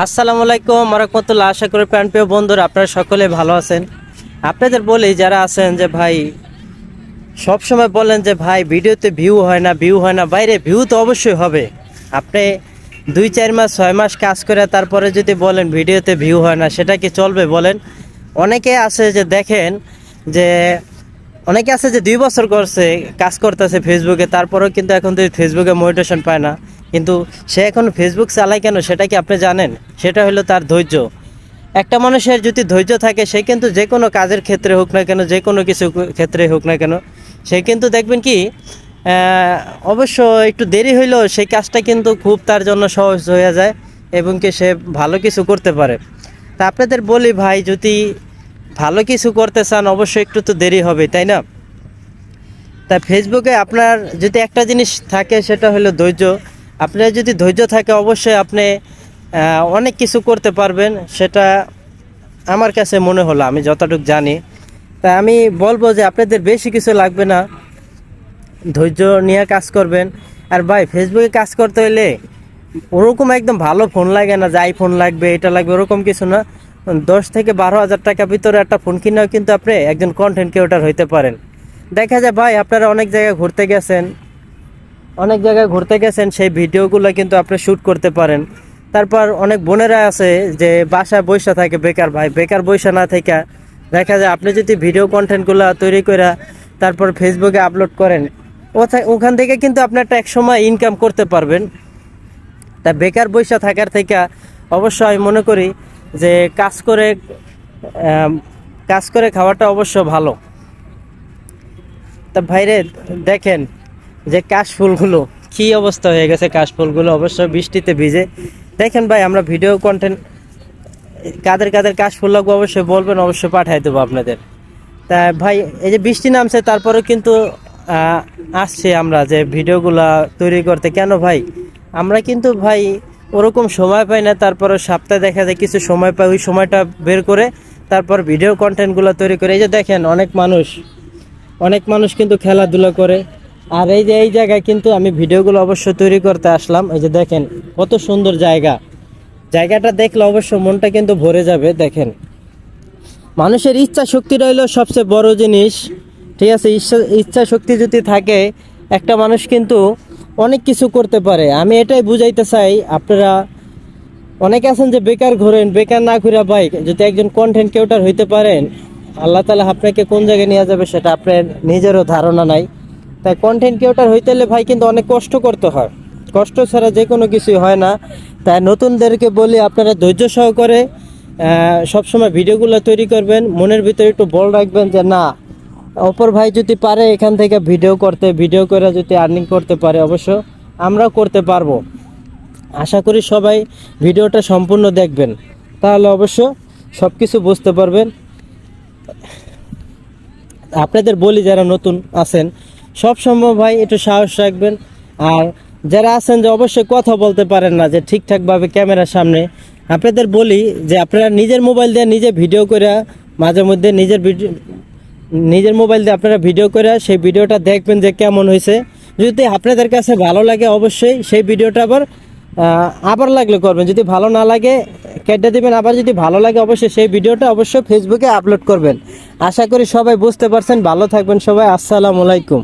আসসালামু আলাইকুম রহমতুল্লাহ আশা করি প্রাণপ্রিয় বন্ধুরা, আপনারা সকলে ভালো আছেন। আপনাদের বলি, যারা আছেন যে ভাই সব সময় বলেন যে ভাই, ভিডিওতে ভিউ হয় না ভিউ হয় না, বাইরে ভিউ তো অবশ্যই হবে। আপনি দুই, চার মাস, ছয় মাস কাজ করে তারপরে যদি বলেন ভিডিওতে ভিউ হয় না, সেটা কি চলবে বলেন? অনেকে আছে যে দেখেন যে, অনেকে আছে যে দুই বছর করছে, কাজ করতেছে ফেসবুকে তারপরেও কিন্তু এখন তো ফেসবুকে মোটিভেশন পায় না। কিন্তু সে এখন ফেসবুক চালায় কেন? সেটা কি আপনি জানেন? সেটা হলো তার ধৈর্য। একটা মানুষের যদি ধৈর্য থাকে, সে কিন্তু যে কোনো কাজের ক্ষেত্রে হোক না কেন, যে কোনো কিছু ক্ষেত্রে হোক না কেন, সে কিন্তু দেখবেন কি অবশ্য একটু দেরি হইলেও সেই কাজটা কিন্তু খুব তার জন্য সহজ হয়ে যায় এবং কি সে ভালো কিছু করতে পারে। তা আপনাদের বলি ভাই, যদি ভালো কিছু করতে চান, অবশ্যই একটু তো দেরি হবে, তাই না? তা ফেসবুকে আপনার যদি একটা জিনিস থাকে, সেটা হলো ধৈর্য। আপনার যদি ধৈর্য থাকে, অবশ্যই আপনি অনেক কিছু করতে পারবেন। সেটা আমার কাছে মনে হলো, আমি যতটুকু জানি। তা আমি বলব যে আপনাদের বেশি কিছু লাগবে না। ধৈর্য নিয়ে কাজ করবেন। আর ভাই ফেসবুকে কাজ করতে হলে ওরকম একদম ভালো ফোন লাগে না, যে আইফোন লাগবে, এটা লাগবে, ওরকম কিছু না। দশ থেকে বারো হাজার টাকা ভিতরে একটা ফোন কিনেও কিন্তু আপনি একজন কন্টেন্ট ক্রিয়েটার হইতে পারেন। দেখা যায়, ভাই, আপনারা অনেক জায়গায় ঘুরতে গেছেন অনেক জায়গায় ঘুরতে গেছেন, সেই ভিডিওগুলো কিন্তু আপনি শ্যুট করতে পারেন। তারপর অনেক বোনেরা আছে যে বাসায় বৈশা থাকে বেকার ভাই, বেকার বৈশা না থেকে দেখা যায় আপনি যদি ভিডিও কন্টেন্টগুলো তৈরি করে তারপর ফেসবুকে আপলোড করেন ওখান থেকে কিন্তু আপনি একটা এক সময় ইনকাম করতে পারবেন। তা বেকার বৈশা থাকার থেকে অবশ্য আমি মনে করি যে কাজ করে কাজ করে খাওয়াটা অবশ্য ভালো। তা ভাইরে, দেখেন যে কাশফুলগুলো কি অবস্থা হয়ে গেছে কাশফুলগুলো অবশ্য বৃষ্টিতে ভিজে। দেখেন ভাই, আমরা ভিডিও কন্টেন্ট কাদের কাদের কাশফুল লাগবে অবশ্যই বলবেন, অবশ্যই পাঠাই দেবো আপনাদের। তা ভাই, এই যে বৃষ্টি নামছে তারপরে কিন্তু আসছে আমরা যে ভিডিওগুলা তৈরি করতে। কেন ভাই? আমরা কিন্তু ভাই, ওরকম সময় পাই না তারপরে সপ্তাহে দেখা যায় কিছু সময় পাই, ওই সময়টা বের করে তারপর ভিডিও কন্টেন্টগুলো তৈরি করে। এই যে দেখেন, অনেক মানুষ অনেক মানুষ কিন্তু খেলাধুলা করে। আর এই যে, এই জায়গায় কিন্তু আমি ভিডিওগুলো অবশ্য তৈরি করতে আসলাম। এই যে দেখেন, কত সুন্দর জায়গা। জায়গাটা দেখলে অবশ্য মনটা কিন্তু ভরে যাবে, দেখেন। মানুষের ইচ্ছা শক্তি রইল সবচেয়ে বড় জিনিস। ঠিক আছে, ইচ্ছা শক্তি যদি থাকে, একটা মানুষ কিন্তু অনেক কিছু করতে পারে। আমি এটাই বুঝাইতে চাই, আপনারা অনেকে আছেন যে বেকার ঘোরেন, বেকার না ঘুরে বাইক। যদি একজন কন্টেন্ট ক্রিয়েটর হইতে পারেন, আল্লাহ তালা আপনাকে কোন জায়গায় নিয়ে যাবে সেটা আপনার নিজেরও ধারণা নাই। তাই কন্টেন্ট ক্রিয়েটর হইতে হলে ভাই কিন্তু অনেক কষ্ট করতে হয়। কষ্ট ছাড়া যে কোনো কিছুই হয় না। তাই নতুনদেরকে বলি আপনারা ধৈর্য সহকারে সবসময় ভিডিওগুলো তৈরি করবেন। মনের ভিতরে একটু বল রাখবেন যে না, অপর ভাই যদি পারে এখান থেকে ভিডিও করতে, ভিডিও করে যদি আর্নিং করতে পারে অবশ্য, আমরাও করতে পারব। আশা করি সবাই ভিডিওটা সম্পূর্ণ দেখবেন। তাহলে অবশ্য সব কিছু বুঝতে পারবেন। আপনাদের বলি যারা নতুন আছেন সব সম্ভব ভাই, একটু সাহস রাখবেন। আর যারা আছেন যে অবশ্যই কথা বলতে পারেন না, যে ঠিকঠাকভাবে ক্যামেরার সামনে। আপনাদের বলি যে আপনারা নিজের মোবাইল দিয়ে নিজে ভিডিও করে মাঝে মধ্যে নিজের ভিডিও নিজের মোবাইল দিয়ে আপনারা ভিডিও করে সেই ভিডিওটা দেখবেন যে কেমন হয়েছে। যদি আপনাদের কাছে ভালো লাগে অবশ্যই সেই ভিডিওটা আবার আবার লাগলে করবেন। যদি ভালো না লাগে, কেটে দিবেন। আবার যদি ভালো লাগে অবশ্যই সেই ভিডিওটা অবশ্যই ফেসবুকে আপলোড করবেন। আশা করি সবাই বুঝতে পারছেন। ভালো থাকবেন সবাই। আসসালামু আলাইকুম।